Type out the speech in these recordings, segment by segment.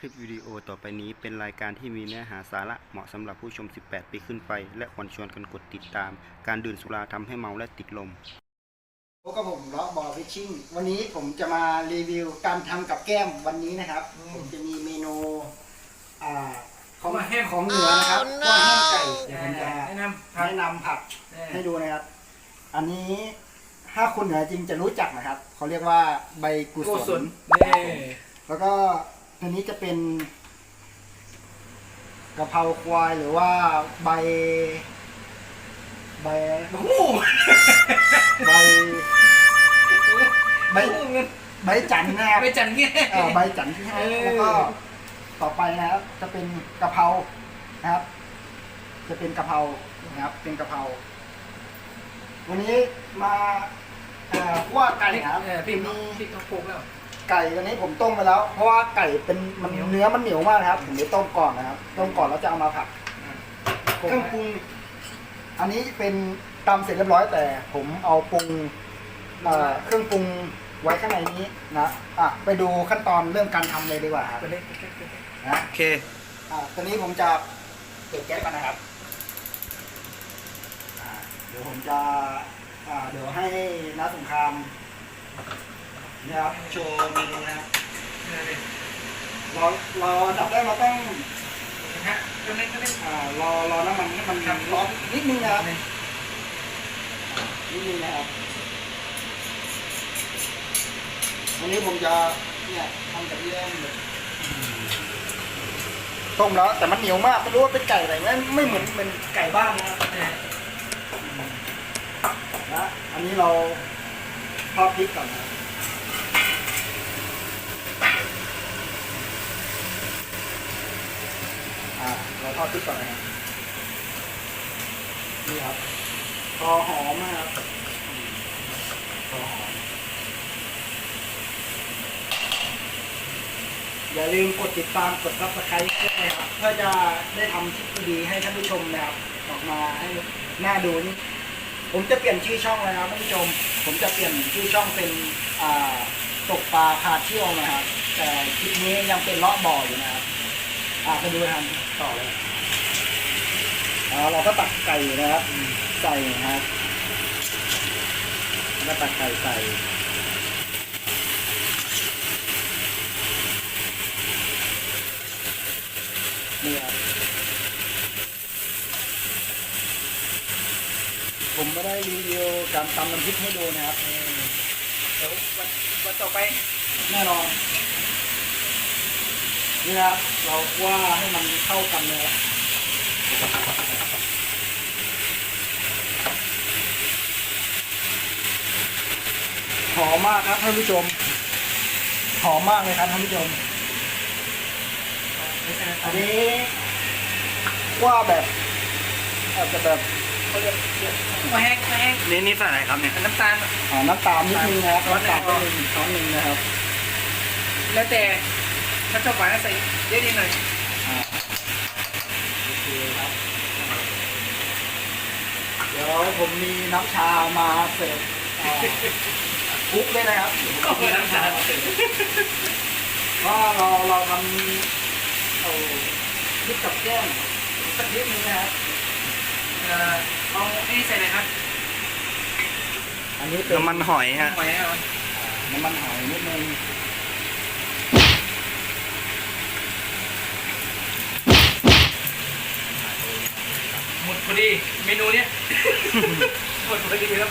คลิปวิดีโอต่อไปนี้เป็นรายการที่มีเนื้อหาสาระเหมาะสำหรับผู้ชม 18 ปีขึ้นไป และควรชวนกันกดติดตาม การดื่มสุราทำให้เมาและติดลม พบกับผมล็อกบอลฟิชชิ่ง วันนี้ผมจะมารีวิวการทำกับแก้มวันนี้นะครับ ผมจะมีเมนูอ่าของมาแห้ง ของเหนือนะครับว่าแห้งไก่เดี๋ยวผมจะแนะนำครับแนะนำผักแน่ ให้ดูนะครับ อันนี้ถ้าคนเหนือจริงจะรู้จักนะครับเขาเรียกว่าใบกุกุศศลลนี่แล้วก็ ตัวนี้จะเป็นกะเพราควายหรือว่าใบ ใบโอ้โหใบ ใบใบจันทร์นะครับไปจันเงี้ย เอ่อใบจันทร์ที่ให้เออ แล้วก็ต่อไปนะครับจะเป็นกะเพรานะครับ จะเป็นกะเพรานะครับ เป็นกะเพราวันนี้มาเอ่อคั่วไก่ครับเออพี่มีพี่เขาปลูกแล้ว ไก่ตัวนี้ผมต้มไปแล้ว เพราะว่าไก่เป็นมันเหนียวเนื้อมันเหนียวมากนะครับ ผมจะต้มก่อนนะครับ ต้มก่อนแล้วจะเอามาผัดเครื่องปรุง อันนี้เป็นตำเสร็จเรียบร้อยแต่ ผมเอาปรุงเอ่อเครื่องปรุงไว้ข้างในนี้นะอะไปดูขั้นตอนเรื่องการทำเลยดีกว่าครับไปเลยไปเลยไปเลยนะโอเคอะตอนนี้ผมจะเปิดแก๊สกันนะครับอะเดี๋ยวผมจะอ่าเดี๋ยวให้น้าสงคราม นะครับโชว์เมนูนะครับเลยเราเราดับได้เราต้องนะฮะก็เล่นก็เล่อ่ารอรอน้ำมันให้มันร้อนนิดนึงนะครับนิดนึงนะครับวันนี้ผมจะเนี่ยทำแบบเยี่ยมเลยต้มแล้วแต่มันเหนียวมากไม่รู้ว่าเป็นไก่อะไรไม่ไม่เหมือนเป็นไก่บ้านนะครับนะอันนี้เราทอดพริกก่อนนะ อ่าเราทอดพริกก่อนนะครับนี่ครับพอหอมนะครับพอหอม อย่าลืมกดติดตามกดซับสไครต์ด้วยนะครับเพื่อจะได้ทำคลิปดีๆให้ท่านผู้ชมนะครับออกมาให้น่าดูนี่ผมจะเปลี่ยนชื่อช่องแล้วนะครับท่านผู้ชม ผมจะเปลี่ยนชื่อช่องเป็นตกปลาพาเที่ยวนะครับแต่คลิปนี้ยังเป็นเลาะบ่ออยู่นะครับ ไปดูทำต่อเลยอ่าเราก็ตักไก่นะครับใส่นะครับแล้วก็ตักไก่ใส่นี่ครับผมไม่ได้รีวิวการตำน้ำพริกให้ดูนะครับเดี๋ยววันวันต่อไปแน่นอน นี่นะครับเราว่าให้มันเข้ากันเลยหอมมากครับท่านผู้ชมหอมมากเลยครับท่านผู้ชม อันนี้ว่าแบบอาจจะแบบเขาเรียกมาแห้งมาแห้งนี่นี่ใส่อะไรครับเนี่ยน้ำตาลอ่าน้ำตาลนิดนึงนะครับช้อนหนึ่งน้ำตาลนิดนึงช้อนหนึ่งนะครับ แล้วแต่ ถ้าชอบหวานก็ใส่เยอะนิดหน่อยอ่าโอเคครับ เดี๋ยวผมมีน้ำชามาเสิร์ฟอ่าคลุกด้วยนะครับก็เหมือนน้ำตาลก็เราเราทำเอาพริกกับแก้มสักนิดนึงนะครับ เอ่อเอาไอ้นี่ใส่เลยครับอันนี้เป็นน้ำมันหอยฮะหอยเอาน้ำมันหอยนิดนึง หมดพ อดีเมนูเนี้ยหมดพอดีครับ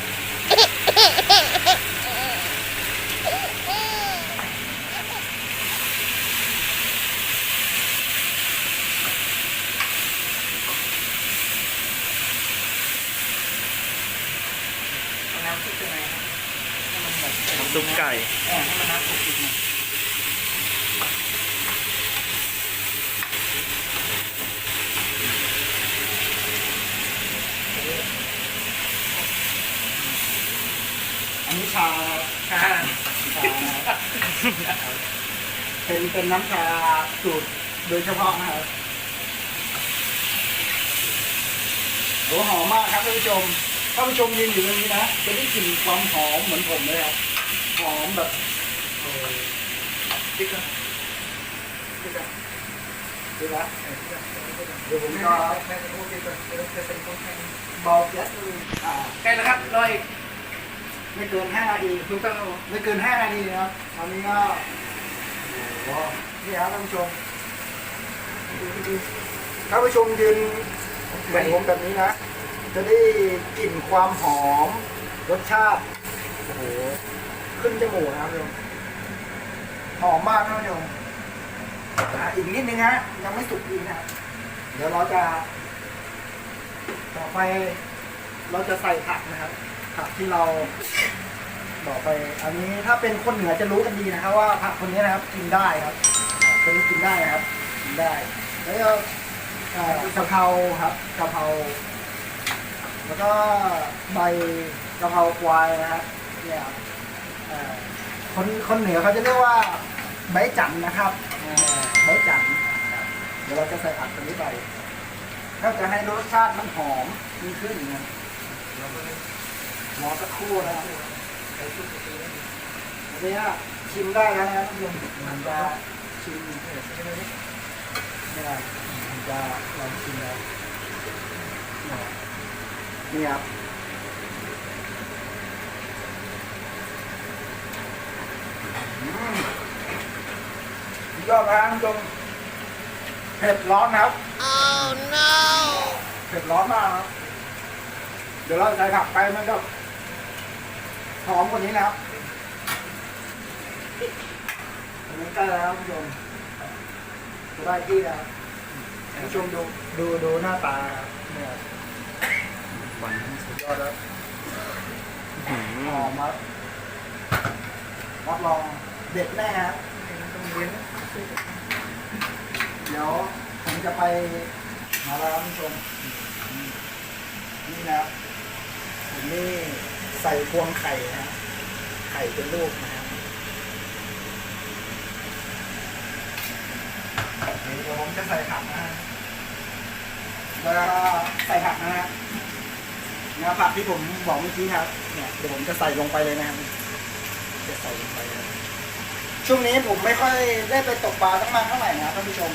เอาน้ำซุปยังไงครับให้มันแบบซุปไก่ เออให้มันน้ำซุปอีกหน่อย ชาค่ะชาเป็นเป็นน้ำชาสูตรโดยเฉพาะนะครับโอ้หอมมากครับท่านผู้ชมท่านผู้ชมยืนอยู่ตรงนี้นะจะได้กลิ่นความหอมเหมือนผมเลยครับหอมแบบพริกครับดูนะเดี๋ยวผมก็เบาแก๊สเลยอ่าใกล้แล้วครับรออีก ไม่เกินห้านาทีถูกต้องครับผมไม่เกินห้านาทีนะครับตอนนี้ก็โอ้โหนี่ครับท่านผู้ชมท่านผู้ชมยืนเหมือนผมแบบนี้นะ จะได้กลิ่นความหอม รสชาติโอ้โหขึ้นจมูกนะครับท่านผู้ชมหอมมากท่านผู้ชมอะอีกนิดนึงฮะยังไม่สุกดีนะครับเดี๋ยวเราจะ ต่อไปเราจะใส่ผักนะครับ ผักที่เราบอกไป อันนี้ถ้าเป็นคนเหนือจะรู้กันดีนะครับ ว่าผักคนนี้นะครับกินได้ครับคนนี้กินได้นะครับกินได้ แล้วก็กะเพราครับกะเพราแล้วก็ใบกะเพราควายนะครับเนี่ยคนคนเหนือเขาจะเรียกว่าใบจันนะครับใบจันเดี๋ยวเราจะใส่ผักตัวนี้ไปก็จะให้รสชาติมันหอมยิ่งขึ้นนะ รอสักครู่นะครับอันนี้ชิมได้แล้วนะครับท่านผู้ชมมันจะชิมนี่นะมันจะลองชิมแล้วนี่ครับอืมยอดครับท่านเผ็ดร้อนครับ oh no เผ็ดร้อนมากครับ เดี๋ยวเราใส่ผักไปมันก็ อมกว่านี้นะครับอันนี้ใกล้แล้วครับผู้ชมจะได้ที่แล้วผู้ชมดูดูดูหน้าตาครับเนี่ยหวานสุดยอดแล้วอื้อหหืออมครับรับรองเด็ดแน่ครับเดี๋ยวผมจะไปหาร้านผู้ชมนี่นะครับผมนี่ ใส่พวงไข่นะไข่เป็นลูกนะครับเดี๋ยวผมจะใส่ผักนะฮะแล้วก็ใส่ผักนะฮะเนื้อผักที่ผมบอกเมื่อกี้ครับ เนี่ยเดี๋ยวผมจะใส่ลงไปเลยนะครับจะใส่ลงไปเลยช่วงนี้ผมไม่ค่อยได้ไปตกปลาตั้งมาเท่าไหร่นะท่านผู้ชม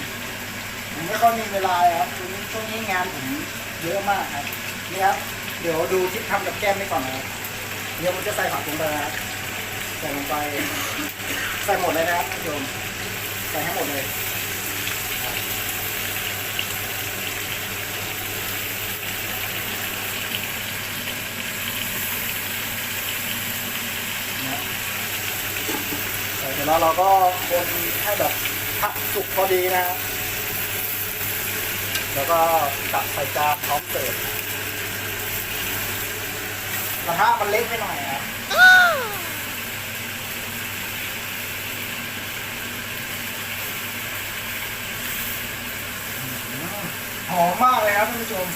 ผมไม่ค่อยมีเวลาครับช่วงนี้ช่วงนี้งานผมเยอะมากครับนี่ครับเดี๋ยวดูทิศทำกับแก้มไปก่อนนะครับ เดี๋ยวผมจะใส่ผักลงไปนะครับใส่ลงไป ใส่หมดเลยนะครับท่านผู้ชมใส่ให้หมดเลยเสร็จแล้วเราก็คนให้แบบผักสุกพอดีนะฮะแล้วก็ตักใส่จานพร้อมเสิร์ฟ กระทะมันเล็กไปหน่อยนะอืมหอมมากเลยครับท่านผู้ชม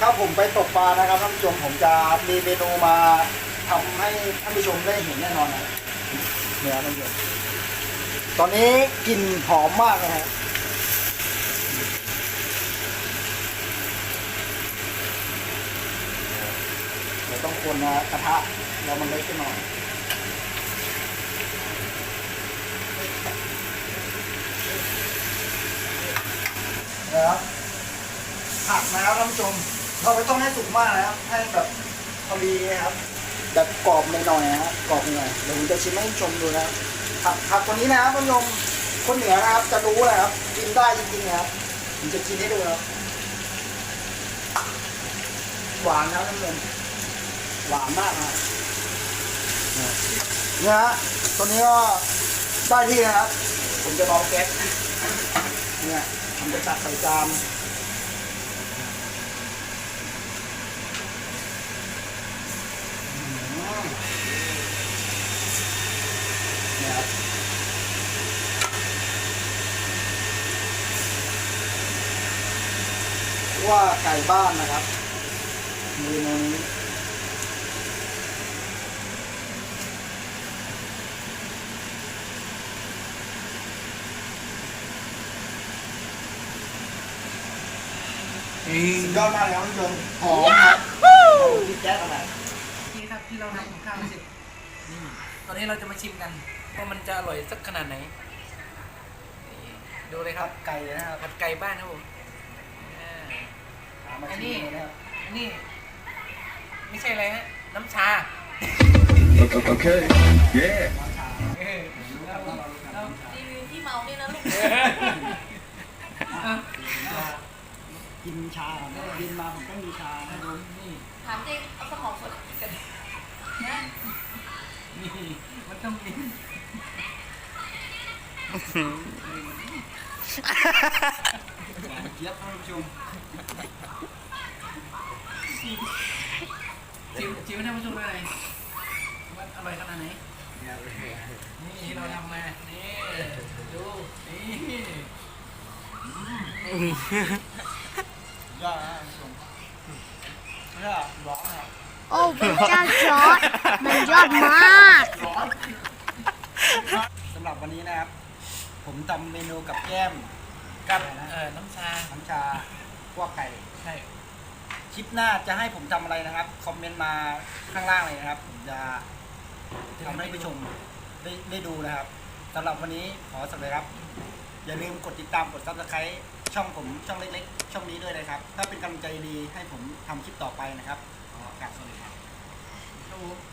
ถ้าผมไปตกปลานะครับท่านผู้ชมผมจะมีเมนูมาทำให้ท่านผู้ชมได้เห็นแน่นอนนะเนี่ยท่านผู้ชมตอนนี้กลิ่นหอมมากนะฮะเดี๋ยว ต้องคนนะกระทะเรามันเล็กขึ้นหน่อยนะครับผักนะครับท่านผู้ชมเราไม่ต้องให้สุกมากนะครับ ให้แบบพอดีนะครับแบบกรอบหน่อยๆนะครับกรอบหน่อยเดี๋ยวผมจะชิมให้ท่านผู้ชมดูนะครับผักผักตัวนี้นะครับท่านผู้ชมคนเหนือนะครับจะรู้นะครับกินได้จริงๆนะครับผมจะกินให้ดูนะหวานนะท่านผู้ชม หวานมากนะครับเนี่ยฮะตัวนี้ก็ได้ที่นะครับ ผมจะเบาแก๊สเนี่ยผมจะตักใส่จานเนี่ยครับว่าไก่บ้านนะครับเมนูนี้ สุดยอดมากเลยครับทุกคนหอมครับพี่แจ๊คอะไรนี่ครับที่เราทำกับข้าวเสร็จนี่ตอนนี้เราจะมาชิมกันว่ามันจะอร่อยสักขนาดไหนนี่ดูเลยคครัรับบไก่นะครับผัดไก่บ้านครับผมอ่าเอามาอันชินี้มเลยนะครับอันนี้ไม่ใช่อะไรฮะ น้ำชา Okay. Yeah. เออ เราเรารีวิวที่เมาเนี่ยนะลูกอะ กินชาก่อนนะกินมาผมก็มีชานะผมนี่ถามจริงเอาสมองสดกันนะนี่มันต้องมีเจี๊ยบท่านผู้ชมจิ๋วจิ๋วท่านผู้ชมเลยว่าอร่อยขนาดไหนนี่ที่เราทำมานี่ดูนี่ ยอดนะท่านผู้ชมไม่ใช่ร้อนนะครับโอ้พระเจ้าจอร์ดมันยอดมากร้อนสำหรับวันนี้นะครับ ผมทำเมนูกับแก้มกับอะไรนะเอ่อน้ำชาน้ำชาพวกไก่ใช่คลิปหน้าจะให้ผมทำอะไรนะครับ คอมเมนต์มาข้างล่างเลยนะครับ ผมจะทำให้ผู้ชมได้ได้ดูนะครับสำหรับวันนี้ขอสวัสดีครับ อย่าลืมกดติดตามกดซับสไครต์ ช่องผมช่องเล็กๆ ช่องนี้ด้วยนะครับ ถ้าเป็นกำลังใจดีให้ผมทำคลิปต่อไปนะครับขอกราบสวัสดีครับครับผม